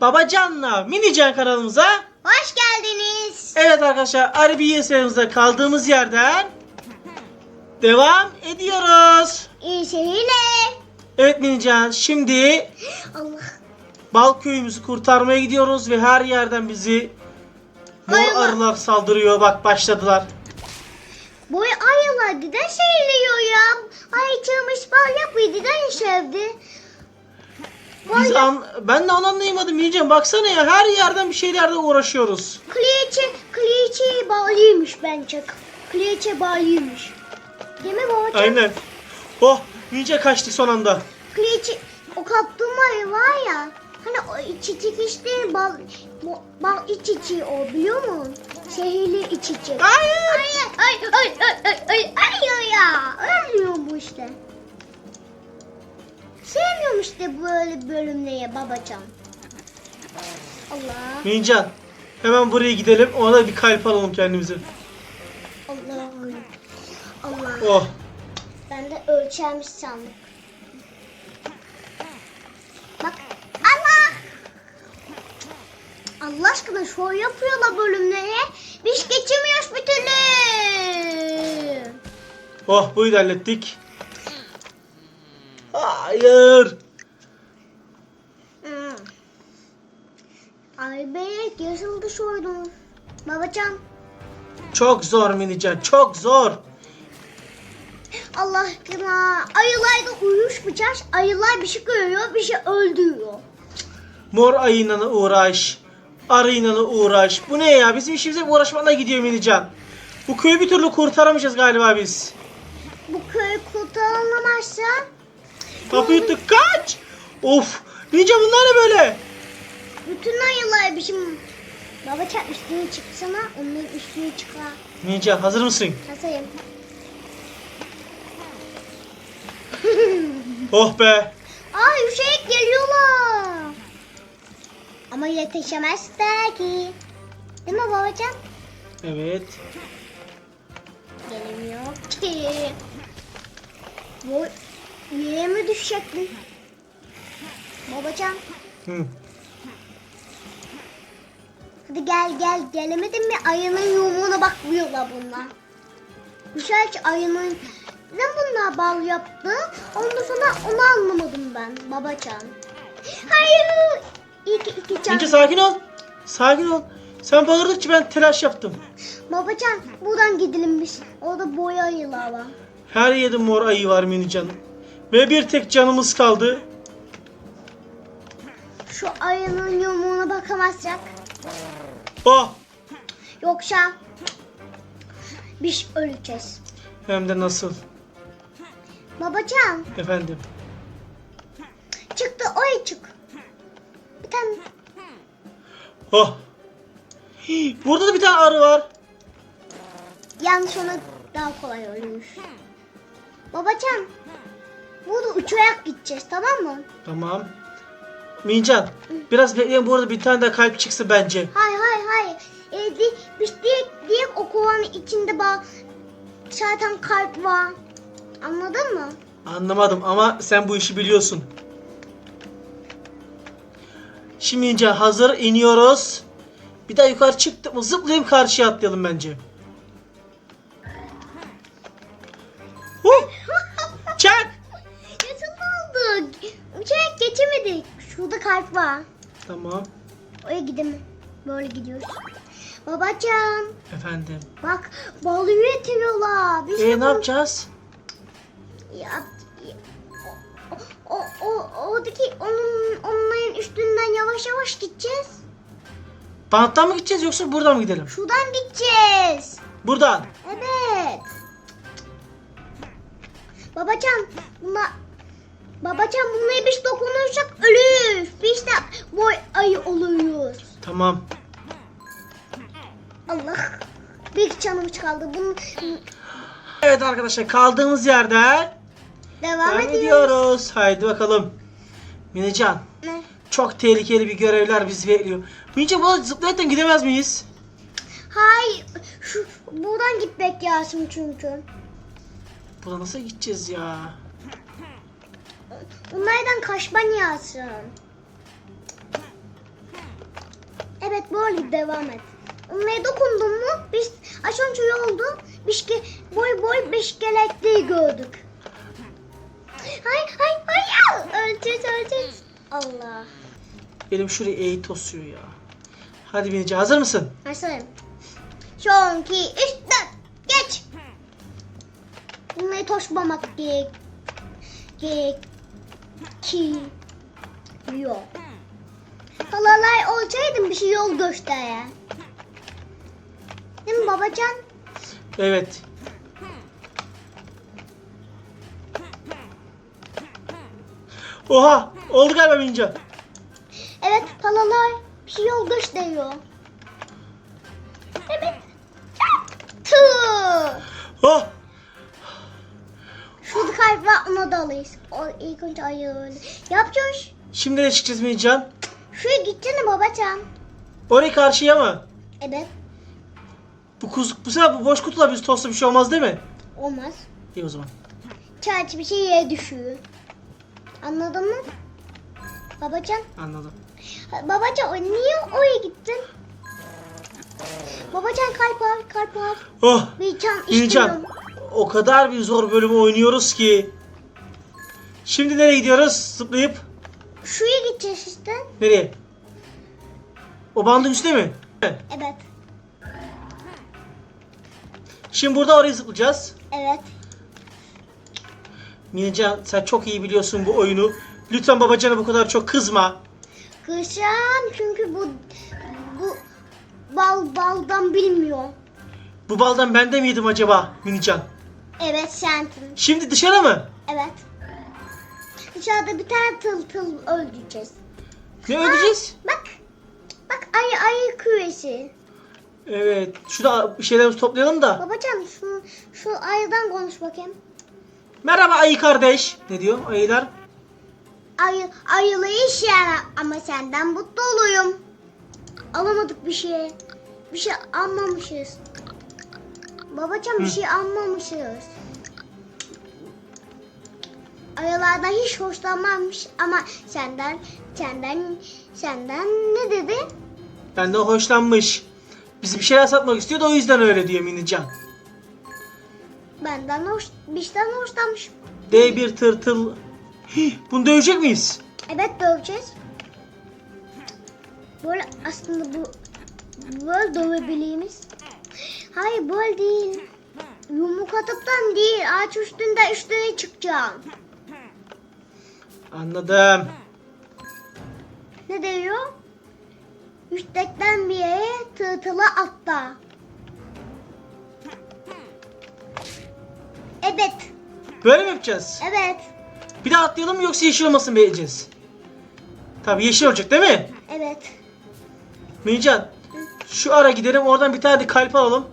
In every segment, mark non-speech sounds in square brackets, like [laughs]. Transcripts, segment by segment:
Babacan'la Minican kanalımıza Hoş geldiniz. Evet arkadaşlar Arabiye serimizde kaldığımız yerden devam ediyoruz. İyi seyirler. Evet Minican şimdi Allah. bal köyümüzü kurtarmaya gidiyoruz ve her yerden bizi mor arılar saldırıyor. Bak başladılar. Bu ayılar neden seyirliyor ya? Ay çığmış bal yapıyor neden sevdi? Biz an, ben de anlayamadım Minican. Baksana ya her yerden bir şeylerle uğraşıyoruz. Kliçe, kliçe bağlıymış bence. Kliçe bağlıymış. Değil mi babacığım? Aynen. Oh Minican kaçtı son anda. Kliçe, o kaplumbağa var ya. Hani o iç içi işte bal, bal iç içi o biliyor musun? Şehirli iç içi. Hayır. Ay ay ay ay ay ay ay ya. Ölmüyor bu işte. Sevmiyorum işte böyle bölümleri babacığım. Allah. Minican hemen buraya gidelim. Ona bir kalp alalım kendimize. Allah. Allah. Oh. Ben de ölçermiş sandım. Bak. Allah. Allah aşkına şov yapıyorlar bölümleri. Biz geçemiyoruz bir türlü. Oh buyu da hallettik. Hayır. Hmm. Ay be yazıldı şoydum. Babacan. Çok zor Minican çok zor. Allah aşkına. Ayılar da uyuşmayacak. Ayılar bir şey görüyor bir şey öldürüyor. Mor ayıyla uğraş. Arıyla uğraş. Bu ne ya? Bizim işimize uğraşmakla gidiyor Minican. Bu köyü bir türlü kurtaramayacağız galiba biz. Bu köy kurtarılamazsa Kapıyı tık kaç. Of. Minican bunlar ne böyle? bütün ayılar bir şey... Babacan üstüne çıksana. Onların üstüne çıkar. Minican hazır mısın? Hazırım. [laughs] Oh be. Aa Hüseyin geliyorlar. Ama yetişemez belki. Değil mi babacan? Evet. Gelemiyor ki. Bu yere mi düşecek mi? Babacan Hı. hadi gel gel gelemedin mi? Ayının yumruğuna bakmıyorlar bunlar. Hüseyin ayının neden bunlar bal yaptı? Ondan sonra onu anlamadım ben babacan. Hayır. İki iki can. Minican sakin ol. Sakin ol. Sen bağırdıkça ben telaş yaptım. Babacan buradan gidelim biz. Orada boya ayılar var. Her yerde mor ayı var Minican. Ve bir tek canımız kaldı. Şu ayının yumruğuna bakamazsak. Oh. Yoksa biz öleceğiz. Hem de nasıl? Babacan Efendim. çıktı oy çık. Bir tane Oh. Hii, Burada da bir tane arı var. yanlış ona daha kolay ölmüş. Babacan burada uçarak gideceğiz tamam mı? Tamam. Mincan biraz bekleyin bu arada bir tane daha kalp çıksa bence. Hay hay hay. E, di, biz direkt, direkt o kovanın içinde bak zaten kalp var. Anladın mı? Anlamadım ama sen bu işi biliyorsun. Şimdi Mincan hazır iniyoruz. Bir daha yukarı çıktık mı zıplayayım karşıya atlayalım bence. Var. Tamam Oraya gidelim. Böyle gidiyoruz. Babacan efendim. bak bal üretiyorlar. Biz de E ne yapacağız? Ya, ya- o, o, o, oradaki onun, onların üstünden yavaş yavaş gideceğiz. Banttan mı gideceğiz yoksa buradan mı gidelim? Şuradan gideceğiz. Buradan. Evet. Babacan bunlar Babacan bunlara biz dokunursak ölürüz. Biz de boy ayı oluyoruz. Tamam. Allah. Bir canımız kaldı. Bunun Evet arkadaşlar kaldığımız yerden devam, devam ediyoruz. ediyoruz. Haydi bakalım. Minecan Ne? çok tehlikeli bir görevler bizi bekliyor. Minecan bu zıplayarak gidemez miyiz? Hayır. Şu buradan gitmek lazım çünkü. Buna nasıl gideceğiz ya? Onlardan kaçman lazım. böyle devam et. Onlara dokundun mu biz az önce oldu. Bişke, boy boy beşkelekliği gördük. Hay hay hay öleceğiz öleceğiz. Allah. Benim şuraya eği tosuyor ya. Hadi binici hazır mısın? Başlayalım. Son iki üç dört geç. Bunları toşmamak gerek. Gerek. Ki. Yok. Halalay olsaydım bir şey yol göster. Değil mi babacan? Evet. Oha! Oldu galiba bininci. Evet halalay bir şey yol gösteriyor. Alırız. O ilk önce öyle. Yapacağız. Şimdi ne çıkacağız Minican? Şuraya gitsene babacan. Oraya karşıya mı? Evet. Bu kuz, bu sefer bu boş kutular biz tosta bir şey olmaz değil mi? Olmaz. İyi o zaman. Çerçi bir şey yere düşüyor. Anladın mı? Babacan. Anladım. Babacan o- niye oraya gittin? Babacan kalp al kalp al. Oh! Bir can. O kadar bir zor bölümü oynuyoruz ki. Şimdi nereye gidiyoruz? Zıplayıp Şuraya gideceğiz işte. nereye? O bandın üstte mi? Evet. Şimdi burada oraya zıplayacağız. Evet. Minican sen çok iyi biliyorsun bu oyunu. Lütfen babacana bu kadar çok kızma. Kışan çünkü bu bu bal baldan bilmiyor. Bu baldan ben de miydim acaba Minican? Evet sensin. Şimdi dışarı mı? Evet. Dışarıda bir tane tıl tıl öldüreceğiz. Ne ödeyeceğiz? Bak. Bak ayı ayı küresi. Evet. Şurada bir şeylerimizi toplayalım da. Babacan şu, şu ayıdan konuş bakayım. Merhaba ayı kardeş. Ne diyor ayılar? Ayı, ayılı iş yani ama senden mutlu oluyum. Alamadık bir şey. Bir şey almamışız. Babacan bir şey almamışız. Ayılardan hiç hoşlanmamış ama senden senden senden ne dedi? Benden hoşlanmış. Bizi bir şeyler satmak istiyor da o yüzden öyle diyor Minican. Benden hoş, bizden hoşlanmış. D1 tırtıl. Hih, Bunu dövecek miyiz? Evet döveceğiz. Böyle aslında bu böyle dövebiliriz. Hayır böyle değil. Yumruk atıptan değil. Ağaç üstünde üstüne çıkacağım. Anladım. Ne diyor? Üstekten bir yere tırtıla atla. Evet. Böyle mi yapacağız? Evet. Bir daha atlayalım mı yoksa yeşil olmasını bekleyeceğiz? Tabii yeşil olacak değil mi? Evet. Minican şu ara gidelim oradan bir tane de kalp alalım.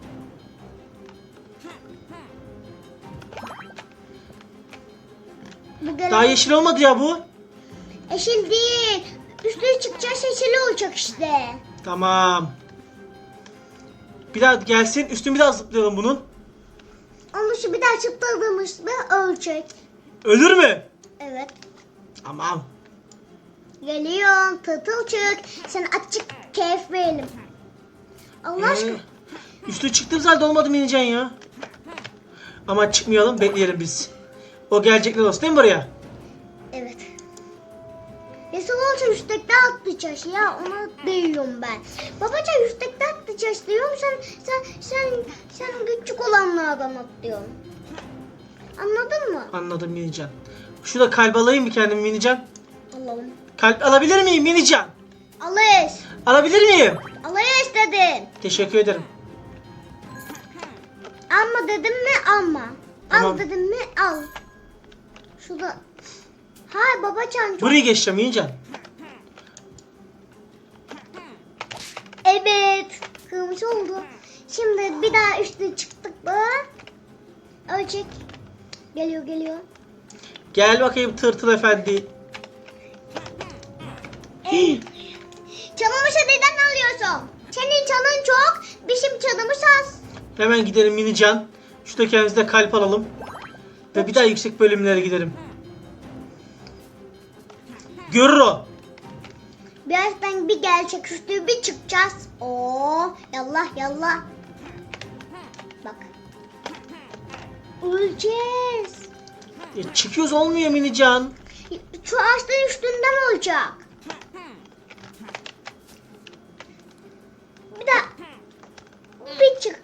Bu gelen Daha yeşil olmadı ya bu. yeşil değil. Üstüne çıkacağız yeşil olacak işte. Tamam. Bir daha gelsin üstünü bir daha zıplayalım bunun. Onun için bir daha çıktığımızda ölecek. Ölür mü? Evet. Tamam. Geliyorum. Tırtıl çık. Sen açık keyif verelim. Allah aşkına. Ee, üstü çıktığımız halde olmadı Minican ya. Ama çıkmayalım bekleyelim biz. O gelecekler olsun değil mi buraya? Evet. Yeşil olsa üstekte atlayacağız ya. Ona diyorum ben. Babacan üstekte atlayacağız diyorum. Sen sen sen sen küçük olanlardan atlıyorsun. Anladın mı? Anladım Minican. Şurada kalp alayım mı kendim Minican? Allah'ım. Kalp alabilir miyim Minican? Alış. Alabilir miyim? Alış dedim. Teşekkür ederim. Alma dedim mi alma. Tamam. Al dedim mi al. Şurada. Hay babacan çok. Buraya geçeceğim Minican. Evet. Kırmızı oldu. Şimdi bir daha üstüne çıktık mı? Ölecek. Geliyor geliyor. Gel bakayım tırtıl efendi. Hii, Çalınmışı neden alıyorsun? Senin çalın çok, bizim çalımız az. Hemen gidelim Minican. Şurada kendimize kalp alalım. Ve bir daha yüksek bölümlere gidelim. Görür o. Birazdan bir gerçek üstü bir çıkacağız. Oo, yallah yallah. Bak. Öleceğiz. E, çıkıyoruz olmuyor Minican. Şu ağaçların üstünden olacak. Bir daha. Bir çık.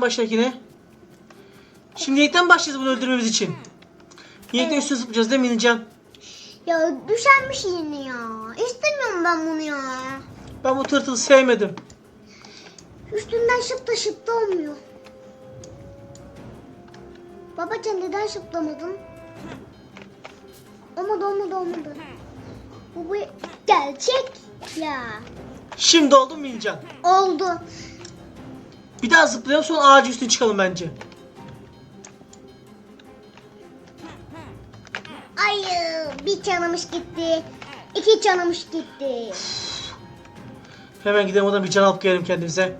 Baştakine. Şimdi yekten başlayacağız bunu öldürmemiz için. Yekten Evet. üstüne zıplayacağız değil mi Minican? Ya düşermiş yine ya. İstemiyorum ben bunu ya. Ben bu tırtılı sevmedim. Üstünden şıpta şıpta olmuyor. Babacan neden şıplamadın? Olmadı olmadı olmadı. Bu, bu gerçek ya. Şimdi oldu mu Minican? Oldu. Bir daha zıplayalım sonra ağacın üstüne çıkalım bence. Ay bir canımış gitti. İki canımış gitti. Hemen gidelim oradan bir can alıp gelelim kendimize.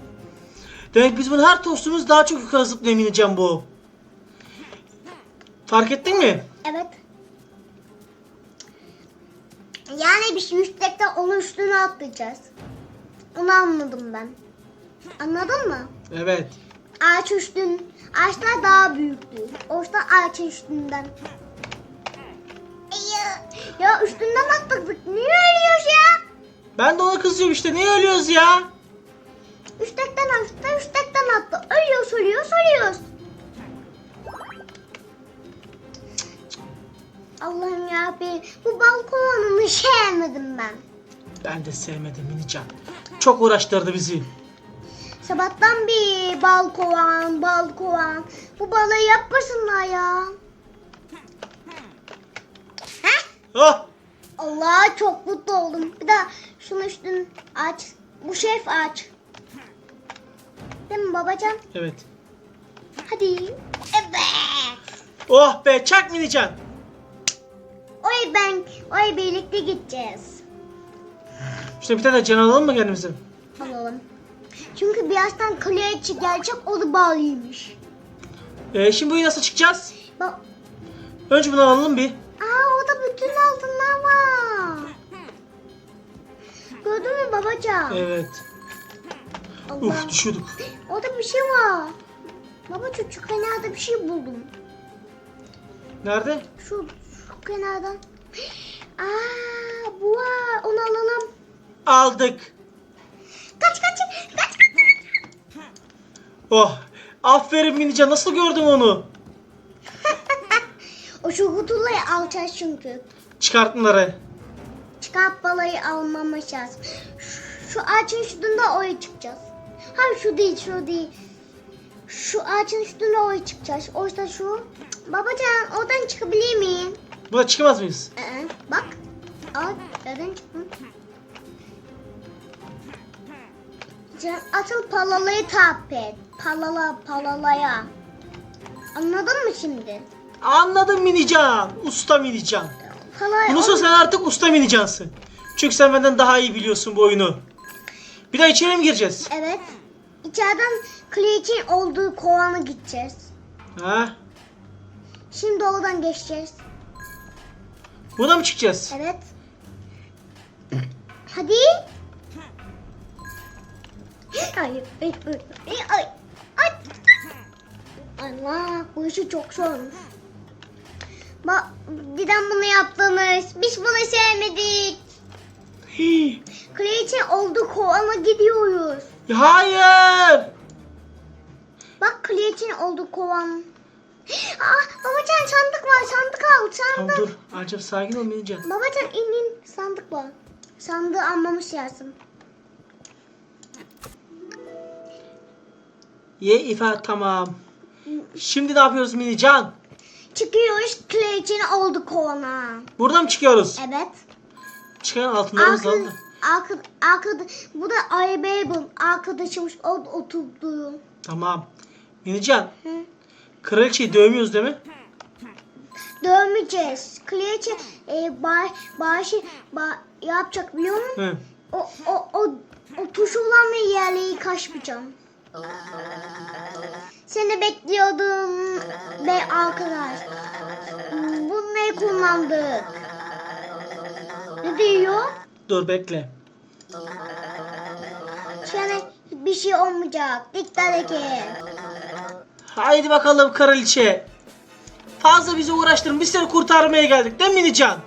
Demek biz bunu her tostumuz daha çok yukarı zıplıyor Minican bu. Fark ettin mi? Evet. Yani biz yüksekte onun üstüne atlayacağız. Onu anladım ben. Anladın mı? Evet. Ağaç üstün, ağaçlar daha büyüktü. Oysa ağaç üstünden. Ya, üstünden atladık. Niye ölüyoruz ya? Ben de ona kızıyorum işte. Niye ölüyoruz ya? Üstekten atla, üstekten atla. Ölüyoruz, ölüyoruz, ölüyoruz. Allah'ım ya bu balkonunu sevmedim ben. Ben de sevmedim Minican. Çok uğraştırdı bizi. Sabahtan bir bal kovan, bal kovan. Bu balığı yapmasınlar ya. Ah! Allah çok mutlu oldum. Bir daha şunu üstün aç. Bu şef aç. Değil mi babacan? Evet. Hadi. Evet. Oh be çak Minican. Oy ben, oy birlikte gideceğiz. İşte bir tane can alalım mı kendimize? Alalım. Çünkü birazdan kaleci gelecek o da bağlıymış. Ee, şimdi buraya nasıl çıkacağız? Bak. Önce bunu alalım bir. Aa orada bütün altınlar var. Gördün mü babacan? Evet. Allah. Uf düşüyorduk. Orada bir şey var. Baba çocuk kenarda bir şey buldum. Nerede? Şu, şu kenardan. Aa bu var. Onu alalım. Aldık. Kaç kaç kaç. Oh. Aferin Minican. Nasıl gördüm onu? [laughs] o şu kutuları alacağız çünkü. Çıkartmaları. Çıkart balayı almamız lazım. Şu, şu ağacın üstünde oraya çıkacağız. Hayır şu değil şu değil. Şu ağacın üstünde oraya çıkacağız. Oysa şu. Babacan oradan çıkabilir miyim? Buna çıkamaz mıyız? Ee, bak. Aa, nereden çıktın? Sen asıl palalayı takip et. Palala palalaya. Anladın mı şimdi? Anladım Minican. Usta Minican. Bunun sonra sen artık usta Minicansın. Çünkü sen benden daha iyi biliyorsun bu oyunu. Bir daha içeri mi gireceğiz? Evet. İçeriden Klitch'in olduğu kovana gideceğiz. Ha? Şimdi oradan geçeceğiz. Buna mı çıkacağız? Evet. Hadi. Ay, ay, ay, ay, ay, ay. Allah, bu işi çok zormuş. Bak, neden bunu yaptınız? Biz bunu sevmedik. Kraliçe oldu kovana gidiyoruz. Ya Hayır. Bak kraliçenin oldu kovan. Ah, babacan sandık var, sandık al, Tamam sandık. dur. Acaba sakin ol Minican. Babacan in in, sandık var. Sandığı almamız lazım. Ye ifa tamam. Şimdi ne yapıyoruz Minican? Çıkıyoruz kraliçenin oldu kovana. Buradan mı çıkıyoruz? Evet. Çıkan altınlarımızı Arkada, alın. arkada, arkada, bu da Ay Babel arkadaşımız o oturdu. Tamam. Minican. Hı. Kraliçeyi dövmüyoruz değil mi? Dövmeyeceğiz. Kraliçe e, bağ, bağışı ba, yapacak biliyor musun? Hı. O, o, o, o tuş olan yerleri kaçmayacağım. Seni bekliyordum be arkadaş. Bunları kullandık. Ne diyor? Dur bekle. Sana bir şey olmayacak. Dikkat et. Haydi bakalım kraliçe. Fazla bizi uğraştırın. Biz seni kurtarmaya geldik değil mi Minican?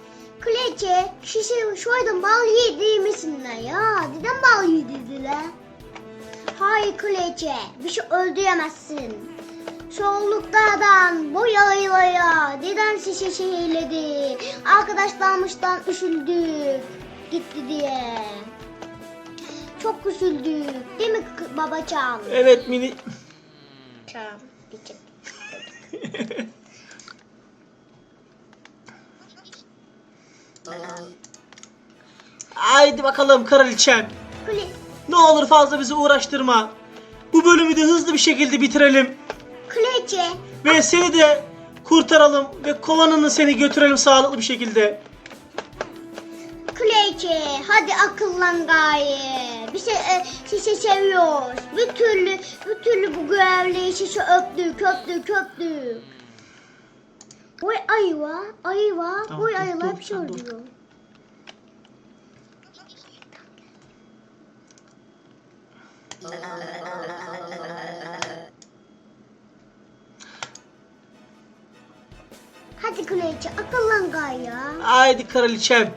Kulece, şişe şuradan bal yedirmesinler ya. Neden bal yedirdiler? Hayır kulece, bir şey öldüremezsin. Soğukluklardan bu yayılaya neden şişe şehirledi? Arkadaşlarmıştan üzüldük gitti diye. Çok üzüldük değil mi babacan? Evet mini... Tamam, diyecek. [laughs] Haydi bakalım kraliçem. Kule, Ne olur fazla bizi uğraştırma. Bu bölümü de hızlı bir şekilde bitirelim. kulece, Ve seni de kurtaralım ve kovanını seni götürelim sağlıklı bir şekilde. Kulece, hadi akıllan gaye. Biz şey, e, şişe seviyoruz. Bir türlü, bir türlü bu görevliyi şişe öptük, öptük, öptük. Oy ayı var. Tamam, Oy ayılar bir şey sen dur. öldürüyor. Hadi Kulece, akıllan gaye ya. Haydi kraliçem.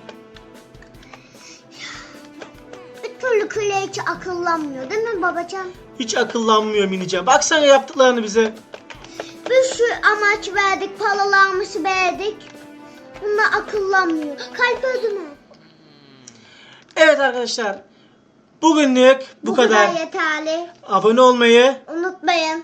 Bir türlü Kulece akıllanmıyor değil mi babacan? Hiç akıllanmıyor Minican. Baksana yaptıklarını bize. Bir sürü amaç verdik, paralarımızı verdik. Bunlar akıllanmıyor. Kalp öldü mü? Evet arkadaşlar. Bugünlük bu, kadar. yeterli. Abone olmayı, Unutmayın.